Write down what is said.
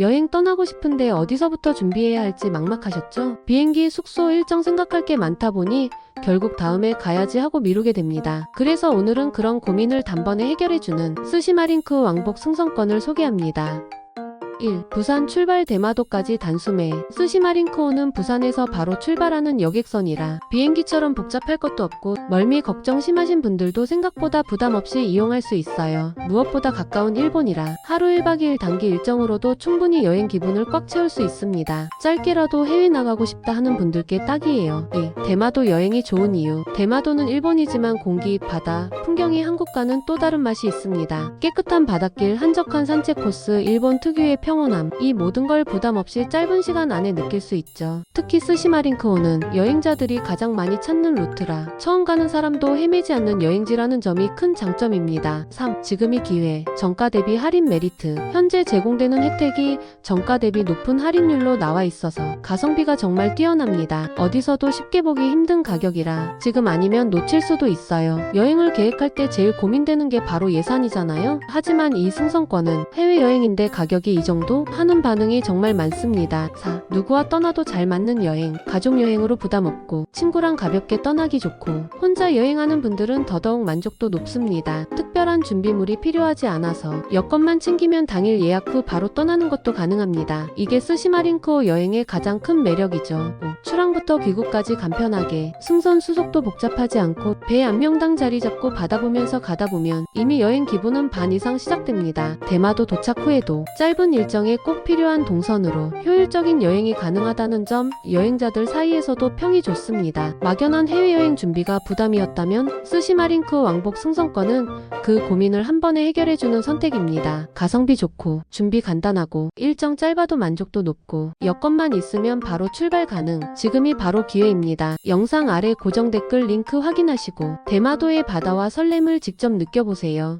여행 떠나고 싶은데 어디서부터 준비해야 할지 막막하셨죠? 비행기, 숙소 일정 생각할 게 많다 보니 결국 다음에 가야지 하고 미루게 됩니다. 그래서 오늘은 그런 고민을 단번에 해결해주는 스시마링크 왕복 승선권을 소개합니다. 1. 부산 출발 대마도까지 단숨에 스시마링크호는 부산에서 바로 출발하는 여객선이라 비행기처럼 복잡할 것도 없고 멀미 걱정 심하신 분들도 생각보다 부담 없이 이용할 수 있어요. 무엇보다 가까운 일본이라 하루 1박 2일 단기 일정으로도 충분히 여행 기분을 꽉 채울 수 있습니다. 짧게라도 해외 나가고 싶다 하는 분들께 딱이에요. 2. 대마도 여행이 좋은 이유 대마도는 일본이지만 공기, 바다, 풍경이 한국과는 또 다른 맛이 있습니다. 깨끗한 바닷길, 한적한 산책 코스, 일본 특유의 평 온함 이 모든 걸 부담 없이 짧은 시간 안에 느낄 수 있죠. 특히 스시마링크호는 여행자들이 가장 많이 찾는 루트라 처음 가는 사람도 헤매지 않는 여행지라는 점이 큰 장점입니다. 3. 지금이 기회 정가 대비 할인 메리트 현재 제공되는 혜택이 정가 대비 높은 할인율로 나와 있어서 가성비가 정말 뛰어납니다. 어디서도 쉽게 보기 힘든 가격이라 지금 아니면 놓칠 수도 있어요. 여행을 계획할 때 제일 고민되는 게 바로 예산이잖아요. 하지만 이 승선권은 해외여행인데 가격이 이 정도? 하는 반응이 정말 많습니다. 4. 누구와 떠나도 잘 맞는 여행. 가족 여행으로 부담 없고 친구랑 가볍게 떠나기 좋고 혼자 여행하는 분들은 더더욱 만족도 높습니다. 특 별한 준비물이 필요하지 않아서 여권만 챙기면 당일 예약 후 바로 떠나는 것도 가능합니다. 이게 스시마링크호 여행의 가장 큰 매력이죠. 5. 출항부터 귀국까지 간편하게 승선 수속도 복잡하지 않고 배 안명당 자리 잡고 바다 보면서 가다 보면 이미 여행 기분은 반 이상 시작됩니다. 대마도 도착 후에도 짧은 일정에 꼭 필요한 동선으로 효율적인 여행이 가능하다는 점 여행자들 사이에서도 평이 좋습니다. 막연한 해외여행 준비가 부담이었다면 스시마링크 왕복 승선권은 그 고민을 한 번에 해결해주는 선택입니다. 가성비 좋고 준비 간단하고 일정 짧아도 만족도 높고 여건만 있으면 바로 출발 가능. 지금이 바로 기회입니다. 영상 아래 고정 댓글 링크 확인하시고 대마도의 바다와 설렘을 직접 느껴보세요.